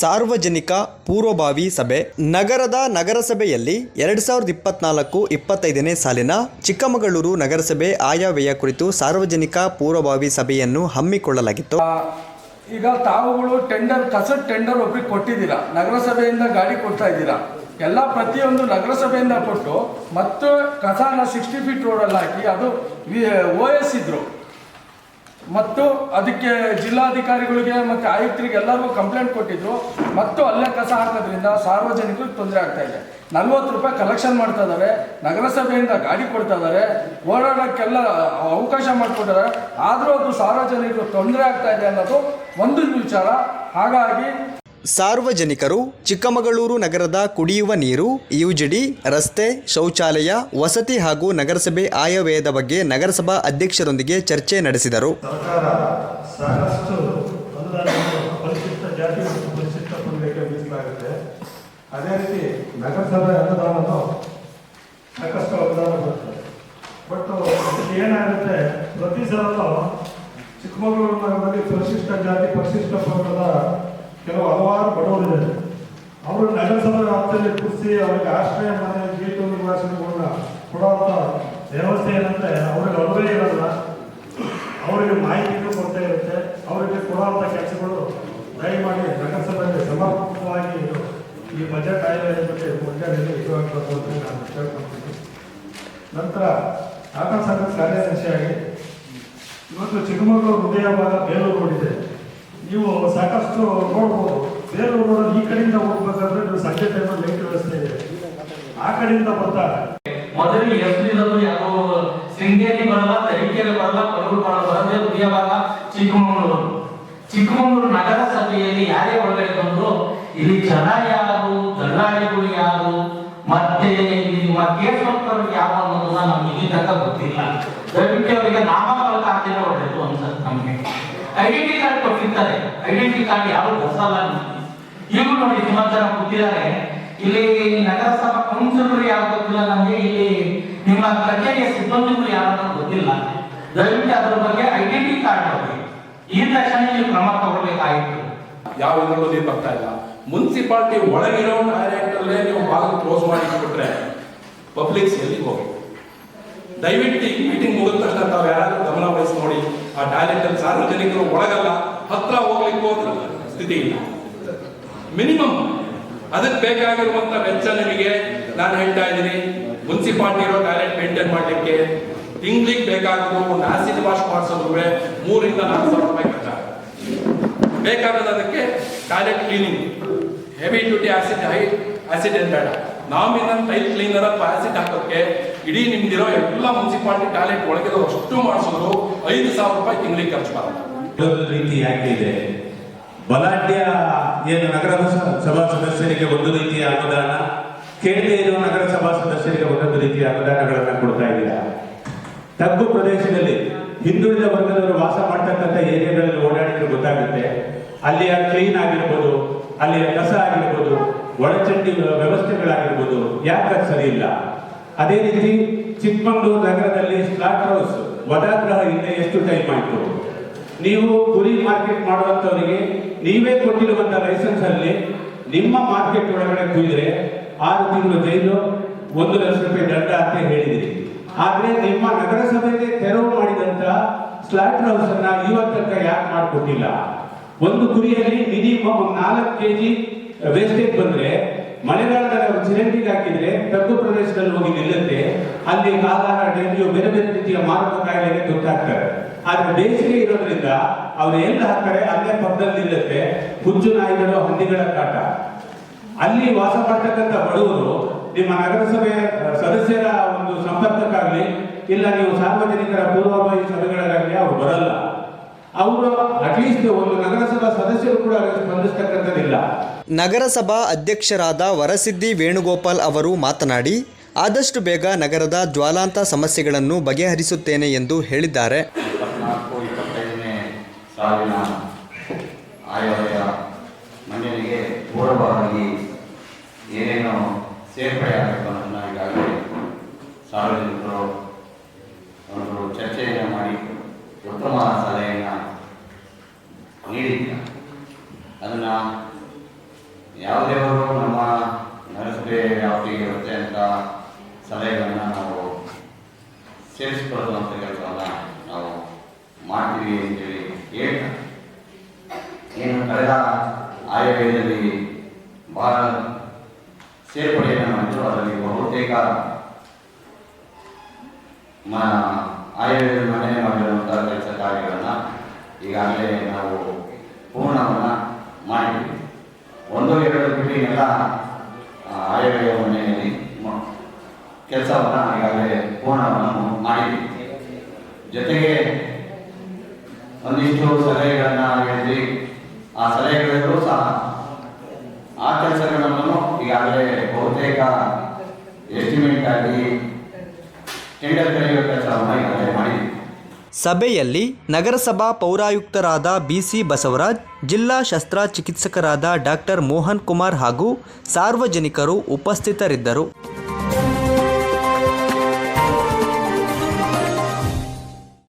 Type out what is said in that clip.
ಸಾರ್ವಜನಿಕ ಪೂರ್ವಭಾವಿ ಸಭೆ. ನಗರದ ನಗರಸಭೆಯಲ್ಲಿ ಎರಡು ಸಾವಿರದ ಇಪ್ಪತ್ನಾಲ್ಕು ಇಪ್ಪತ್ತೈದನೇ ಸಾಲಿನ ಚಿಕ್ಕಮಗಳೂರು ನಗರಸಭೆ ಆಯವ್ಯಯ ಕುರಿತು ಸಾರ್ವಜನಿಕ ಪೂರ್ವಭಾವಿ ಸಭೆಯನ್ನು ಹಮ್ಮಿಕೊಳ್ಳಲಾಗಿತ್ತು. ಈಗ ತಾವುಗಳು ಟೆಂಡರ್ ಕಸ ಟೆಂಡರ್ ಒಬ್ರಿಗೆ ಕೊಟ್ಟಿದ್ದೀರಾ? ನಗರಸಭೆಯಿಂದ ಗಾಡಿ ಕೊಡ್ತಾ ಇದ್ದೀರಾ? ಎಲ್ಲ ಪ್ರತಿಯೊಂದು ನಗರಸಭೆಯಿಂದ ಕೊಟ್ಟು ಮತ್ತು ಕಸಾನ ಸಿಕ್ಸ್ಟಿ ಫೀಟ್ ರೋಡಲ್ಲಿ ಹಾಕಿ ಅದು ಓ ಎಸ್ ಇದ್ರು. ಮತ್ತು ಅದಕ್ಕೆ ಜಿಲ್ಲಾಧಿಕಾರಿಗಳಿಗೆ ಮತ್ತು ಆಯುಕ್ತರಿಗೆ ಎಲ್ಲರಿಗೂ ಕಂಪ್ಲೇಂಟ್ ಕೊಟ್ಟಿದ್ರು. ಮತ್ತು ಅಲ್ಲೇ ಕಸ ಹಾಕೋದ್ರಿಂದ ಸಾರ್ವಜನಿಕರಿಗೆ ತೊಂದರೆ ಆಗ್ತಾ ಇದೆ. ನಲ್ವತ್ತು ರೂಪಾಯಿ ಕಲೆಕ್ಷನ್ ಮಾಡ್ತಾ ಇದ್ದಾರೆ. ನಗರಸಭೆಯಿಂದ ಗಾಡಿ ಕೊಡ್ತಾ ಇದ್ದಾರೆ. ಓಡಾಡೋಕ್ಕೆಲ್ಲ ಅವಕಾಶ ಮಾಡಿಕೊಟ್ಟಿದ್ದಾರೆ. ಆದರೂ ಅದು ಸಾರ್ವಜನಿಕರು ತೊಂದರೆ ಆಗ್ತಾ ಇದೆ ಅನ್ನೋದು ಒಂದು ವಿಚಾರ. ಹಾಗಾಗಿ ಸಾರ್ವಜನಿಕರು ಚಿಕ್ಕಮಗಳೂರು ನಗರದ ಕುಡಿಯುವ ನೀರು, ಯುಜಿಡಿ, ರಸ್ತೆ, ಶೌಚಾಲಯ, ವಸತಿ ಹಾಗೂ ನಗರಸಭೆ ಆಯವ್ಯಯದ ಬಗ್ಗೆ ನಗರಸಭಾ ಅಧ್ಯಕ್ಷರೊಂದಿಗೆ ಚರ್ಚೆ ನಡೆಸಿದರು. ಚಿಕ್ಕಮಗಳೂರು ಪರಿಶಿಷ್ಟ ಜಾತಿ, ಪರಿಶಿಷ್ಟ ಪಂಗಡದ ಕೆಲವು ಹಲವಾರು ಬಡವರಿದ್ದಾರೆ. ಅವರು ನಗರಸಭೆ ವ್ಯಾಪ್ತಿಯಲ್ಲಿ ಕೂರಿಸಿ, ಅವರಿಗೆ ಆಶ್ರಯ ಮನೆ ಗೀಟು ನಿವಾಸಗಳನ್ನ ಕೊಡುವಂಥ ವ್ಯವಸ್ಥೆ ಏನಂದ್ರೆ ಅವ್ರಿಗೆ ಅನುಭವ ಇರಲ್ಲ ಅವರಿಗೆ ಮಾಹಿತಿನೂ ಕೊಡ್ತಾ ಇರುತ್ತೆ. ಅವರಿಗೆ ಕೊಡುವಂಥ ಕೆಲಸಗಳು ದಯಮಾಡಿ ನಗರಸಭೆಯಲ್ಲಿ ಸಮರ್ಪಕವಾಗಿ ಈ ಬಜೆಟ್ ಆಯೋಗದ ಬಗ್ಗೆ ಮುಂಜಾನೆಯಲ್ಲಿ ಇದಾಗಬೇಕು ಅಂತ ನಾನು ಕೇಳ್ಕೊಳ್ತೀನಿ ನಂತರ ಆಟೋ ಸಂಘದ ಕಾರ್ಯದರ್ಶಿಯಾಗಿ ಇವತ್ತು ಚಿಕ್ಕಮಗಳೂರು ಹೃದಯ ಭಾಗ ಬೇಲೂರು ರೋಡ್ ನೀವು ಸಾಕಷ್ಟು ನೋಡ್ಬೋದು. ಬೇರೆ ರೋಡಲ್ಲಿ ಈ ಕಡೆಯಿಂದ ಹೋಗ್ಬೇಕಂದ್ರೆ ನೀವು ಸಂಜೆ ಟೈಮಲ್ಲಿ ಲೈಟ್ ವ್ಯವಸ್ಥೆ ಇದೆ. ಆ ಕಡೆಯಿಂದ ಬರ್ತಾರೆ. ಮೊದಲು ಎಸ್ಲಿರೋದು ಯಾರು? ಶೃಂಗೇರಿ ಬರಲ್ಲ, ತರೀಕೆರೆ ಬರಲ್ಲ, ಕೊಡಗು ಬರಲ್ಲ, ಬರದೇ ಉದಯ ಚಿಕ್ಕಮಗಳೂರು. ಚಿಕ್ಕಮಗಳೂರು ನಗರ ಸಭೆಯಲ್ಲಿ ಯಾರೇ ಒಳಗಡೆ ಬಂದ್ರು ಇಲ್ಲಿ ಜನ ಯಾರು ದಲ್ಲಾಳಿಗಳು ಯಾರು, ಮತ್ತೆ ನಿಮ್ಮ ಕೇಸೋತ್ತರು ಯಾರು ಅನ್ನೋದನ್ನ ನಮ್ಗೆ ಇಲ್ಲಿ ತನಕ ಗೊತ್ತಿಲ್ಲ. ದಯವಿಟ್ಟು ಅವರಿಗೆ ನಾಮಫಲಕ ಹಾಕಿದ್ರೆ ಒಳ್ಳೆಯದು ಅನ್ಸುತ್ತೆ ನಮಗೆ. ಐಡೆಂಟಿ ಕಾರ್ಡ್ ಕೊಟ್ಟಿರ್ತಾರೆ. ಐಡೆಂಟಿ ಕಾರ್ಡ್ ಯಾರು ಹೊಸಲ್ಲ ಈಗಲೂ ನೋಡಿ ತುಂಬಾ ಜನ ಕೂತಿದ್ದಾರೆ. ಇಲ್ಲಿ ನಗರಸಭಾ ಕೌನ್ಸಿಲರ್ ಯಾರು ಗೊತ್ತಿಲ್ಲ ನಮಗೆ. ಇಲ್ಲಿ ನಿಮ್ಮ ಕಚೇರಿಯ ಸಿಬ್ಬಂದಿಗಳು ಯಾರು ಗೊತ್ತಿಲ್ಲ. ದಯವಿಟ್ಟು ಅದರ ಬಗ್ಗೆ ಐಡೆಂಟಿ ಕಾರ್ಡ್ ಬಗ್ಗೆ ಈ ತಕ್ಷಣ ನೀವು ಕ್ರಮ ತಗೊಳ್ಬೇಕಾಯಿತು ಯಾವ ಇದರಲ್ಲೂ ಬರ್ತಾ ಇಲ್ಲ. ಮುನ್ಸಿಪಾಲ್ಟಿ ಒಳಗಿರೋ ಡೈರೆಕ್ಟ್ ಅಲ್ಲೇ ನೀವು ಬಾಗಿಲು ಕ್ಲೋಸ್ ಮಾಡಿ ಕೊಟ್ರೆ ಪಬ್ಲಿಕ್ಸ್ ಎಲ್ಲಿಗೆ ಹೋಗಿ ದಯವಿಟ್ಟು ಈ ಮೀಟಿಂಗ್ ಮುಗಿದ ತಕ್ಷಣ ತಾವು ಯಾರಾದ್ರೂ ಗಮನ ವಹಿಸಿ ನೋಡಿ ಆ ಡೈರೆಕ್ಟ್ ಅಲ್ಲಿ ಸಾರ್ವಜನಿಕರು ಒಳಗಲ್ಲ, ಹತ್ರ ಹೋಗ್ಲಿಕ್ಕೂ ಸ್ಥಿತಿ ಇಲ್ಲ. ಮಿನಿಮಮ್ ಅದಕ್ಕೆ ಬೇಕಾಗಿರುವಂತ ವೆಚ್ಚ ನಿಮಗೆ ನಾನು ಹೇಳ್ತಾ ಇದ್ದೀನಿ. ಮುನ್ಸಿಪಾಲ್ಟಿ ಇರೋ ಟಾಯ್ಲೆಟ್ ಮೇಂಟೈನ್ ಮಾಡಲಿಕ್ಕೆ ತಿಂಗ್ಳಿಗೆ ಬೇಕಾದ್ರು ಒಂದು ಆಸಿಡ್ ವಾಶ್ ಮಾಡಿಸೋದ್ರೆ ಮೂರಿಂದ ನಾಲ್ಕು ಸಾವಿರ ರೂಪಾಯಿ ಖರ್ಚಾಗುತ್ತೆ. ಬೇಕಾಗೋದು ಅದಕ್ಕೆ toilet cleaning heavy duty acid high acid ಏನು ಬೇಡ ನಾಮಿನಲ್ ಟೈಲ್ ಕ್ಲೀನರ್ ಅಥವಾ ಆಸಿಡ್ ಹಾಕೋಕ್ಕೆ ಇಡೀ ನಿಮ್ದಿರೋ ಎಲ್ಲ ಮುನ್ಸಿಪಾಲಿಟಿ ಟಾಯ್ಲೆಟ್ ಒಳಗಿರೋ ಅಷ್ಟು ಮಾಡಿಸಿದ್ರು ಐದು ಸಾವಿರ ರೂಪಾಯಿ ತಿಂಗಳಿಗೆ ಖರ್ಚು ಮಾಡಿ ರೀತಿ ಯಾಕಿದೆ ಬಲಾಢ್ಯ ಏನು ನಗರದ ಸಭಾ ಸದಸ್ಯರಿಗೆ ಒಂದು ರೀತಿಯ ಅನುದಾನ ಕೇಳದೇ ಇರುವ ನಗರಸಭಾ ಸದಸ್ಯರಿಗೆ ಒಂದೊಂದು ರೀತಿಯ ಅನುದಾನಗಳನ್ನು ಕೊಡ್ತಾ ಇದ್ದೀರಾ? ತಗ್ಗು ಪ್ರದೇಶದಲ್ಲಿ ಹಿಂದುಳಿದ ವರ್ಗದವರು ವಾಸ ಮಾಡ್ತಕ್ಕಂಥ ಏರಿಯಾಗಳಲ್ಲಿ ಓಡಾಡಿದ್ರೆ ಗೊತ್ತಾಗುತ್ತೆ. ಅಲ್ಲಿಯ ಕ್ಲೀನ್ ಆಗಿರ್ಬೋದು, ಅಲ್ಲಿಯ ಕಸ ಆಗಿರ್ಬೋದು, ಒಳಚಂಡಿ ವ್ಯವಸ್ಥೆಗಳಾಗಿರ್ಬೋದು. ಯಾಕೆ ಸರಿ ಇಲ್ಲ? ಅದೇ ರೀತಿ ಚಿಕ್ಕಮಗಳೂರು ನಗರದಲ್ಲಿ ಸ್ಲಾಟ್ ಹೌಸ್ ವದಾಗ್ರಹ ಹಿಂದೆ ಎಷ್ಟು ಟೈಮ್ ಆಯಿತು? ನೀವು ಕುರಿ ಮಾರ್ಕೆಟ್ ಮಾಡುವಂತವರಿಗೆ ನೀವೇ ಕೊಟ್ಟಿರುವಂಥ ಲೈಸೆನ್ಸ್ ಅಲ್ಲಿ ನಿಮ್ಮ ಮಾರ್ಕೆಟ್ ಒಳಗಡೆ ಕುಯ್ದರೆ ಆರು ತಿಂಗಳು ಜೈಲು, ಒಂದು ಲಕ್ಷ ರೂಪಾಯಿ ದಂಡ ಅಂತ ಹೇಳಿದಿರಿ. ಆದರೆ ನಿಮ್ಮ ನಗರಸಭೆಗೆ ತೆರವು ಮಾಡಿದಂತ ಸ್ಲಾಟ್ ಹೌಸ್ ಅನ್ನ ಇವತ್ತು ತನಕ ಯಾಕೆ ಮಾಡಿಕೊಟ್ಟಿಲ್ಲ? ಒಂದು ಕುರಿಯಲ್ಲಿ ಮಿನಿಮಮ್ ನಾಲ್ಕು ಕೆಜಿ ವೇಸ್ಟೇಜ್ ಬಂದ್ರೆ ಮಳೆಗಾಲದಲ್ಲಿ ಅವರು ಹಾಕಿದ್ರೆ ತಗ್ಗು ಪ್ರದೇಶದಲ್ಲಿ ಹೋಗಿ ನಿಲ್ಲುತ್ತೆ. ಅಲ್ಲಿ ಕಾಲಾರ ಡೆಂಗ್ಯೂ, ಬೇರೆ ಬೇರೆ ರೀತಿಯ ಮಾರಕ ಕಾಯಿಲೆಗೆ ತುತ್ತಾಗ್ತಾರೆ ಆದ್ರೆ ಬೇಸಿಗೆ ಇರೋದ್ರಿಂದ ಅವ್ರು ಎಲ್ಲಿ ಹಾಕ್ತಾರೆ? ಅಲ್ಲೇ ಪಕ್ಕದಲ್ಲಿ ನಿಲ್ಲುತ್ತೆ. ಹುಚ್ಚು ನಾಯಿಗಳು, ಹಂದಿಗಳ ಕಾಟ. ಅಲ್ಲಿ ವಾಸ ಪಡ್ತಕ್ಕಂಥ ಬಡವರು ನಿಮ್ಮ ನಗರಸಭೆಯ ಸದಸ್ಯರ ಒಂದು ಸಂಪರ್ಕಕ್ಕಾಗಲಿ, ಇಲ್ಲ ನೀವು ಸಾರ್ವಜನಿಕರ ಪೂರ್ವಭಾವಿ ಅವರು ಒಂದು ನಗರಸಭಾ ಸದಸ್ಯರು ಕೂಡ ಸ್ಪಂದಿಸ್ತಕ್ಕಂಥದ್ದಿಲ್ಲ. ನಗರಸಭಾ ಅಧ್ಯಕ್ಷರಾದ ವರಸಿದ್ದಿ ವೇಣುಗೋಪಾಲ್ ಅವರು ಮಾತನಾಡಿ ಆದಷ್ಟು ಬೇಗ ನಗರದ ಜ್ವಾಲಾಂತ ಸಮಸ್ಯೆಗಳನ್ನು ಬಗೆಹರಿಸುತ್ತೇನೆ ಎಂದು ಹೇಳಿದ್ದಾರೆ. ಏನೇನು ಸೇರ್ಪಡೆ ಆಗಬೇಕು ಅನ್ನೋದನ್ನ ಈಗಾಗಲೇ ಸಾರ್ವಜನಿಕರು ಒಂದು ಚರ್ಚೆಯನ್ನು ಮಾಡಿ ಉತ್ತಮ ಸಲಹೆಯನ್ನು ನೀಡಿಲ್ಲ ಅದನ್ನು ಯಾವುದೇವರು ನಮ್ಮ ನರಸಭೆ ವ್ಯಾಪ್ತಿಗೆ ಇರುತ್ತೆ ಅಂತ ಸಲಹೆಗಳನ್ನ ನಾವು ಸೇರಿಸ್ಕೊಳ್ಳೋದು ಅಂತ ಕೆಲಸವನ್ನು ನಾವು ಮಾಡ್ತೀವಿ ಅಂತೇಳಿ ಹೇಳ್ತಾ. ಏನು ಕಳೆದ ಆಯವ್ಯದಲ್ಲಿ ಬಹಳ ಸೇರ್ಪಡೆಯನ್ನು ಮಾಡಿದ್ರು. ಅದರಲ್ಲಿ ಬಹುತೇಕ ಆಯವ್ಯದ ಮನೆ ಮಾಡಿರುವಂತಹ ಕೆಲಸ ಕಾರ್ಯಗಳನ್ನ ಈಗಾಗಲೇ ನಾವು ಪೂರ್ಣವನ್ನು ಮಾಡಿದ್ವಿ. ಒಂದು, ಎರಡು ಬಿಲ್ಡಿಂಗ್ ಎಲ್ಲ ಆಯವ್ಯಯ ಮನೆಯಲ್ಲಿ ಕೆಲಸವನ್ನು ಈಗಾಗಲೇ ಪೂರ್ಣವನ್ನು ಮಾಡಿದ್ವಿ. ಜೊತೆಗೆ ಒಂದಿಷ್ಟು ಸಲಹೆಗಳನ್ನ ಹೇಳಿದ್ವಿ. ಆ ಸಲಹೆಗಳಲ್ಲೂ ಸಹ ಆ ಕೆಲಸಗಳನ್ನು ಈಗಾಗಲೇ ಬಹುತೇಕ ಎಸ್ಟಿಮೇಟ್ ಆಗಿ ಟೆಂಡರ್ ಕರೆಯುವ ಕೆಲಸವನ್ನು ಈಗಾಗಲೇ ಮಾಡಿದ್ವಿ. ಸಭೆಯಲ್ಲಿ ನಗರಸಭಾ ಪೌರಾಯುಕ್ತರಾದ ಬಿಸಿ ಬಸವರಾಜ್ ಜಿಲ್ಲಾ ಶಸ್ತ್ರ ಚಿಕಿತ್ಸಕರಾದ ಡಾಕ್ಟರ್ ಮೋಹನ್ ಕುಮಾರ್ ಹಾಗೂ ಸಾರ್ವಜನಿಕರು ಉಪಸ್ಥಿತರಿದ್ದರು.